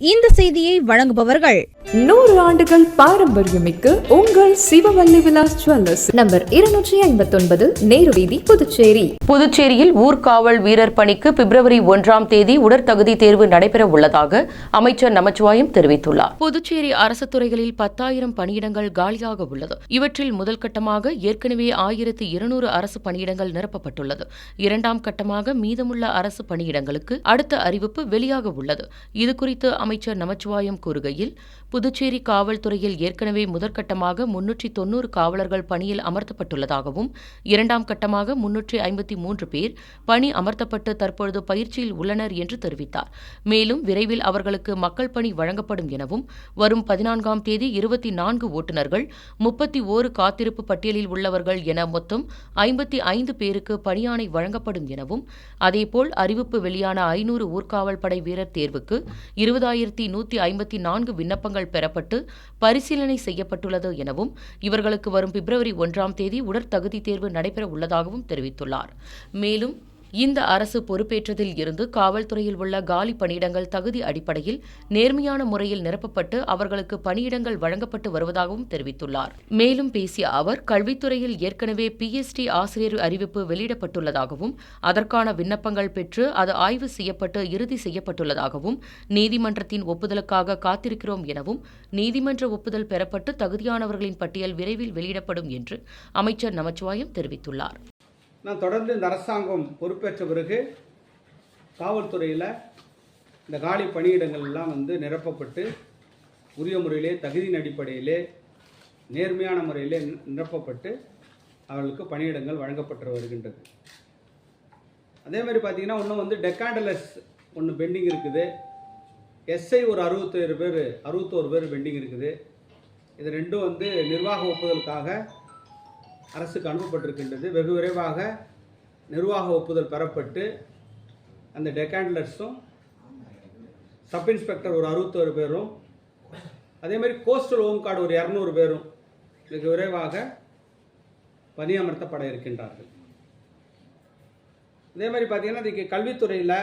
இந்த செய்தியை வழங்குபவர்கள் நூறு ஆண்டுகள் பாரம்பரியமிக்க உங்கள் சிவவல்லி விலாஸ் ஜுவல்லர்ஸ். நம்பர் இருநூற்றி ஐம்பத்தொன்பது நேரு வீதி புதுச்சேரி. புதுச்சேரியில் ஊர்காவல் வீரர் பணிக்கு பிப்ரவரி ஒன்றாம் தேதி உடற்தகுதி தேர்வு நடைபெற உள்ளதாக அமைச்சர் நமச்சிவாயம் தெரிவித்துள்ளார். புதுச்சேரி அரசு துறைகளில் பத்தாயிரம் பணியிடங்கள் காலியாக உள்ளது. இவற்றில் முதல் கட்டமாக ஏற்கனவே ஆயிரத்து இருநூறு அரசு பணியிடங்கள் நிரப்பப்பட்டுள்ளது. இரண்டாம் கட்டமாக மீதமுள்ள அரசு பணியிடங்களுக்கு அடுத்த அறிவிப்பு வெளியாக உள்ளது. இதுகுறித்து அமைச்சர் நமச்சிவாயம் கூறுகையில் புதுச்சேரி காவல்துறையில் ஏற்கனவே முதற்கட்டமாக முன்னூற்றி தொன்னூறு காவலர்கள் பணியில் அமர்த்தப்பட்டுள்ளதாகவும் இரண்டாம் கட்டமாக முன்னூற்றி ஐம்பத்தி மூன்று பேர் பணி அமர்த்தப்பட்டு தற்பொழுது பயிற்சியில் உள்ளனர் என்று தெரிவித்தார். மேலும் விரைவில் அவர்களுக்கு மக்கள் பணி வழங்கப்படும் எனவும் வரும் பதினான்காம் தேதி இருபத்தி நான்கு ஓட்டுநர்கள் முப்பத்தி ஓரு காத்திருப்பு பட்டியலில் உள்ளவர்கள் என மொத்தம் ஐம்பத்தி ஐந்து பேருக்கு பணியாணை வழங்கப்படும் எனவும் அதேபோல் அறிவிப்பு வெளியான ஐநூறு ஊர்காவல் படை வீரர் தேர்வுக்கு இருபதாயிரம் இருபதாயிரத்தி நூற்றி ஐம்பத்தி நான்கு விண்ணப்பங்கள் பெறப்பட்டு பரிசீலனை செய்யப்பட்டுள்ளது எனவும் இவர்களுக்கு வரும் பிப்ரவரி ஒன்றாம் தேதி உடற்தகுதி தேர்வு நடைபெற உள்ளதாகவும் தெரிவித்துள்ளார். மேலும் இந்த அரசு பொறுப்பேற்றதில் இருந்து காவல்துறையில் உள்ள காலி பணியிடங்கள் தகுதி அடிப்படையில் நேர்மையான முறையில் நிரப்பப்பட்டு அவர்களுக்கு பணியிடங்கள் வழங்கப்பட்டு வருவதாகவும் தெரிவித்துள்ளார். மேலும் பேசிய அவர் கல்வித்துறையில் ஏற்கனவே பிஎஸ்டி ஆசிரியர் அறிவிப்பு வெளியிடப்பட்டுள்ளதாகவும் அதற்கான விண்ணப்பங்கள் பெற்று அது ஆய்வு செய்யப்பட்டு இறுதி செய்யப்பட்டுள்ளதாகவும் நீதிமன்றத்தின் ஒப்புதலுக்காக காத்திருக்கிறோம் எனவும் நீதிமன்ற ஒப்புதல் பெறப்பட்டு தகுதியானவர்களின் பட்டியல் விரைவில் வெளியிடப்படும் என்று அமைச்சர் நமச்சிவாயம் தெரிவித்துள்ளார். நான் தொடர்ந்து இந்த அரசாங்கம் பொறுப்பேற்ற பிறகு காவல்துறையில் இந்த காலி பணியிடங்கள்லாம் வந்து நிரப்பப்பட்டு உரிய முறையிலே தகுதியின் அடிப்படையிலே நேர்மையான முறையிலே நிரப்பப்பட்டு அவர்களுக்கு பணியிடங்கள் வழங்கப்பட்டு வருகின்றது. அதே மாதிரி பார்த்தீங்கன்னா இன்னும் வந்து டெக்காண்டலஸ் ஒன்று பெண்டிங் இருக்குது. எஸ்ஐ ஒரு அறுபத்தேழு பேர் அறுபத்தோரு பேர் பெண்டிங் இருக்குது. இது ரெண்டும் வந்து நிர்வாக ஒப்புதலுக்காக அரசுக்கு அனுப்பப்பட்டிருக்கின்றது. வெகு விரைவாக நிர்வாக ஒப்புதல் பெறப்பட்டு அந்த டெக்காண்டலர்ஸும் சப் இன்ஸ்பெக்டர் ஒரு அறுபத்தோரு பேரும் அதே மாதிரி கோஸ்டல் ஹோம் கார்டு ஒரு இரநூறு பேரும் வெகு விரைவாக பணியமர்த்தப்பட இருக்கின்றார்கள். அதே மாதிரி பார்த்திங்கன்னா இன்றைக்கி கல்வித்துறையில்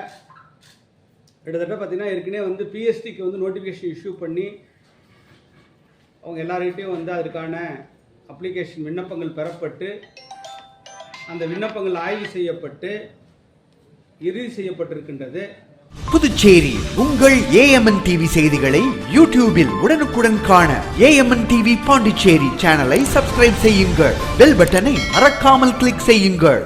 கிட்டத்தட்ட பார்த்திங்கன்னா ஏற்கனவே வந்து பிஎஸ்டிக்கு வந்து நோட்டிஃபிகேஷன் இஷ்யூ பண்ணி அவங்க எல்லார்கிட்டையும் வந்து அதற்கான அப்ளிகேஷன் விண்ணப்பங்கள் பெறப்பட்டு அந்த விண்ணப்பங்கள் ஆய்வு செய்யப்பட்டு இறுதி செய்யப்பட்டிருக்கின்றது. புதுச்சேரி உங்கள் ஏஎம்என் டிவி செய்திகளை யூடியூபில் உடனுக்குடன் காண ஏஎம்என் டிவி பாண்டிச்சேரி சேனலை சப்ஸ்கிரைப் செய்யுங்கள். பெல் பட்டனை மறக்காமல் கிளிக் செய்யுங்கள்.